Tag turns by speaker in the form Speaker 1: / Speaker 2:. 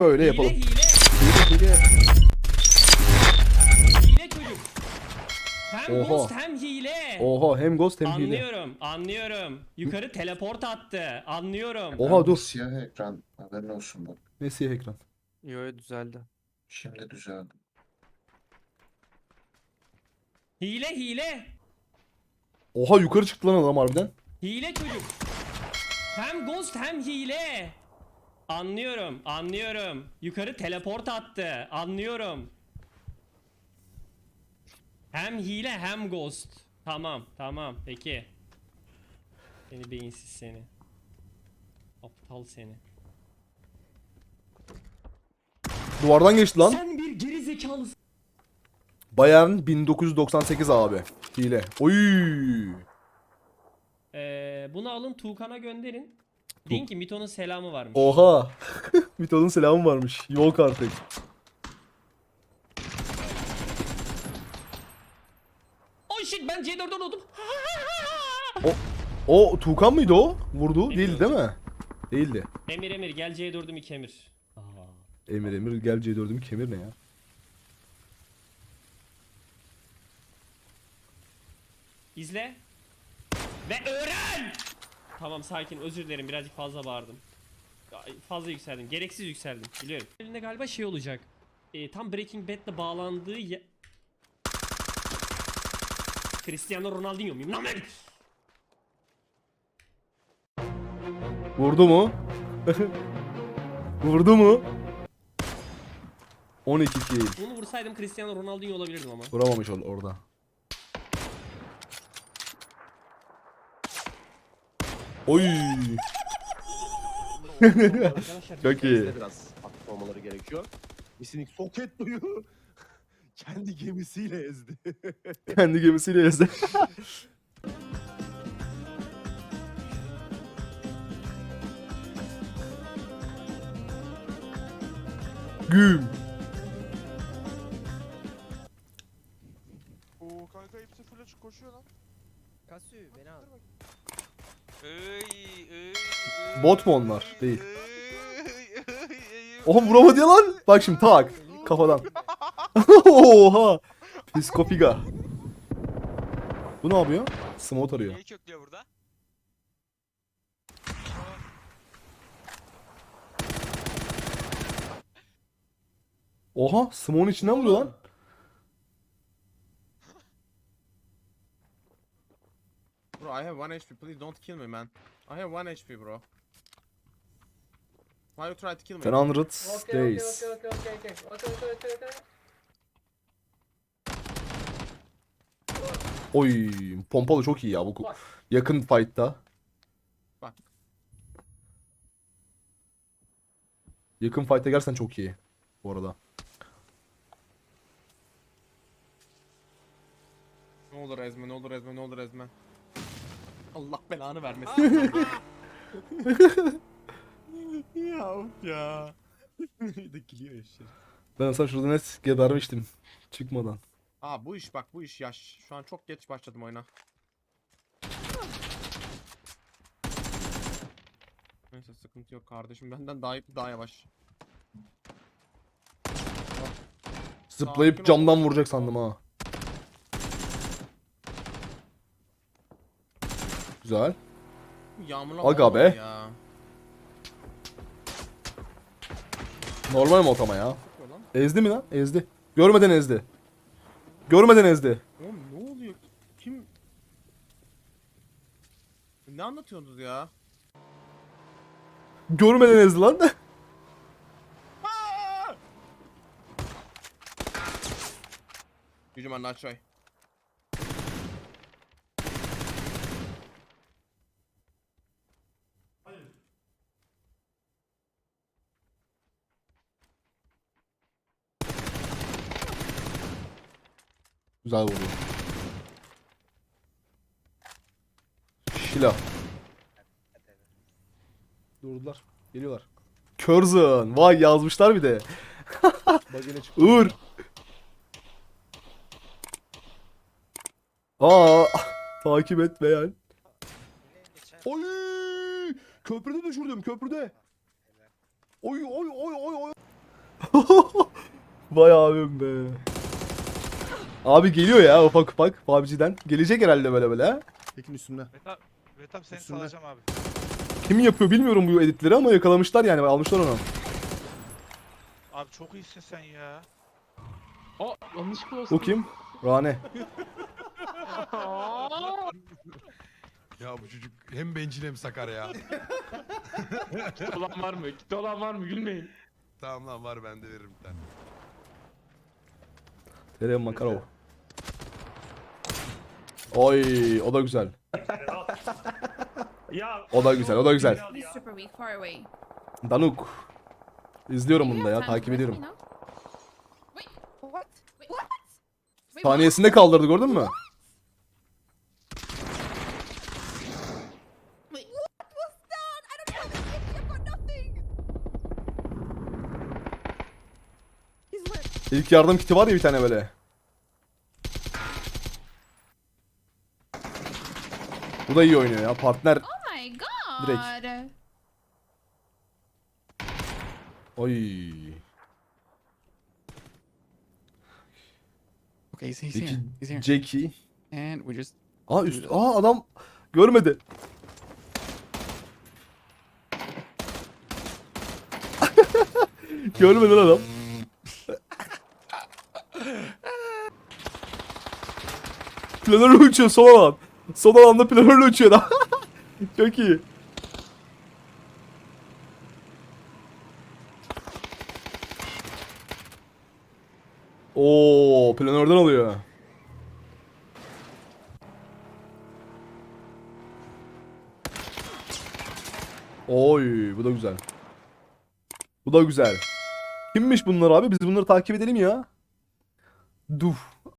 Speaker 1: Böyle
Speaker 2: Hile
Speaker 1: yapalım.
Speaker 2: hile.
Speaker 1: Hile.
Speaker 2: Hile çocuk. Hem
Speaker 1: Oha.
Speaker 2: ghost hem hile.
Speaker 1: Oha hem ghost hem hile.
Speaker 2: Anlıyorum, anlıyorum. Yukarı teleport attı. Anlıyorum.
Speaker 1: Oha dur.
Speaker 3: Siyah ekran haberin olsun bak.
Speaker 1: Ne siyah ekran.
Speaker 4: Yo yo düzeldi.
Speaker 3: Şimdi düzeldi.
Speaker 2: Hile hile.
Speaker 1: Oha yukarı çıktı lan adam harbiden.
Speaker 2: Hile çocuk. Hem ghost hem hile. Anlıyorum, anlıyorum. Yukarı teleport attı. Anlıyorum. Hem hile hem ghost. Tamam, tamam. Peki. Seni beyinsiz seni. Aptal seni.
Speaker 1: Duvardan geçti lan.
Speaker 2: Sen bir geri zekalısın.
Speaker 1: Bayern 1998 abi. Hile. Oy.
Speaker 2: Ee, bunu alın Tuğkan'a gönderin. Deyin ki Mito'nun selamı varmış.
Speaker 1: Oha. Mito'nun selamı varmış. Yok artık.
Speaker 2: Oh shit ben C4'den oldum.
Speaker 1: O Tuğkan mıydı o? Vurdu. Değildi değil mi? Değildi.
Speaker 2: Emir Emir gel C4'ümü kemir. Aa.
Speaker 1: Emir Emir gel C4'ümü kemir ne ya?
Speaker 2: İzle. Ve öğren! Tamam sakin özür dilerim birazcık fazla bağırdım. Fazla yükseldim. Gereksiz yükseldim. Biliyorum. Elinde galiba şey olacak. Ee, tam Breaking Bad'le bağlandığı ye... Cristiano Ronaldinho muyum lan ben?
Speaker 1: Vurdu mu? Vurdu mu? 12 kill.
Speaker 2: Bunu vursaydım Cristiano Ronaldinho olabilirdim ama.
Speaker 1: Vuramamış ol orada. Oy.
Speaker 2: Arkadaşlar
Speaker 1: Çok iyi.
Speaker 5: Bizde biraz aktif olmaları gerekiyor. Misinik soket duyu kendi gemisiyle ezdi.
Speaker 1: Kendi gemisiyle ezdi. Güm. Bot mu onlar? Değil. Oha vuramadı ya lan. Bak şimdi tak. Kafadan. Oha. Psikopiga. Bu ne yapıyor? Smoke arıyor.
Speaker 6: Niye köklüyor burada?
Speaker 1: Oha Smoke'un içinden vuruyor lan.
Speaker 5: Bro I have 1 HP please don't kill me man. I have 1 HP bro. Why you try to kill me?
Speaker 1: 100 days. Oy pompalı çok iyi ya bu yakın fight'ta.
Speaker 5: Bak.
Speaker 1: Yakın fight'ta gerçekten çok iyi bu arada.
Speaker 5: Ne olur ezme ne olur ezme ne olur ezme. Allah belanı vermesin. ya of ya. De gülüyor eşek.
Speaker 1: Ben sana şurada net gebermiştim çıkmadan.
Speaker 5: Aa bu iş bak bu iş yaş. Şu an çok geç başladım oyuna. Neyse sıkıntı yok kardeşim benden daha daha yavaş.
Speaker 1: Zıplayıp
Speaker 5: Sakin ol.
Speaker 1: camdan vuracak sandım ha. Güzel.
Speaker 5: Yağmurla
Speaker 1: Aga be.
Speaker 5: Ya.
Speaker 1: Normal mi otama ya? Ezdi mi lan? Ezdi. Görmeden ezdi. Görmeden ezdi.
Speaker 5: Oğlum ne oluyor? Kim? Ne anlatıyorsunuz ya?
Speaker 1: Görmeden ezdi lan.
Speaker 5: Yüzüm anne
Speaker 1: Güzel vurdu. Şila. Durdular. Geliyorlar. Curzon. Vay yazmışlar bir de. Uğur. Aa, takip et beğen. Oy! Köprüde düşürdüm köprüde. Oy oy oy oy oy. Vay abim be. Abi geliyor ya ufak ufak PUBG'den. Gelecek herhalde böyle böyle ha.
Speaker 5: Tekin.
Speaker 6: Vetap, Vetap seni
Speaker 5: Üstünde.
Speaker 6: salacağım abi.
Speaker 1: Kim yapıyor bilmiyorum bu editleri ama yakalamışlar yani almışlar onu.
Speaker 6: Abi çok iyisin sen ya.
Speaker 7: Aa yanlışlıkla olsun.
Speaker 1: O kim? Rane.
Speaker 8: Ya bu çocuk hem bencil hem sakar ya.
Speaker 7: Kit olan var mı? Kit olan var mı? Gülmeyin.
Speaker 8: tamam lan var ben de veririm bir tane.
Speaker 1: Tere Makarov. Oy o da güzel.
Speaker 2: Ya
Speaker 1: O da güzel, o da güzel.
Speaker 9: He's super weak, far away.
Speaker 1: Danuk. İzliyorum bunu da ya takip ediyorum.
Speaker 9: rest me now? Wait, what? Wait, what? Wait,
Speaker 1: Saniyesinde kaldırdı gördün mü?
Speaker 9: what? Wait, what was that? I don't have anything, I've got nothing. He's lit.
Speaker 1: İlk yardım kiti var ya bir tane böyle. Bu da iyi oynuyor ya partner.
Speaker 9: Oh my god.
Speaker 1: Direkt. Oy.
Speaker 10: Okay, he's, he's
Speaker 1: Peki
Speaker 10: here. He's here.
Speaker 1: Jackie.
Speaker 10: And we just
Speaker 1: Aa üst. Aa adam görmedi. görmedi lan adam. Planörle uçuyor son alan. Son alanda planörle uçuyor adam. Çok iyi. Oo, planörden alıyor. Oy, bu da güzel. Bu da güzel. Kimmiş bunlar abi? Biz bunları takip edelim ya. Duf.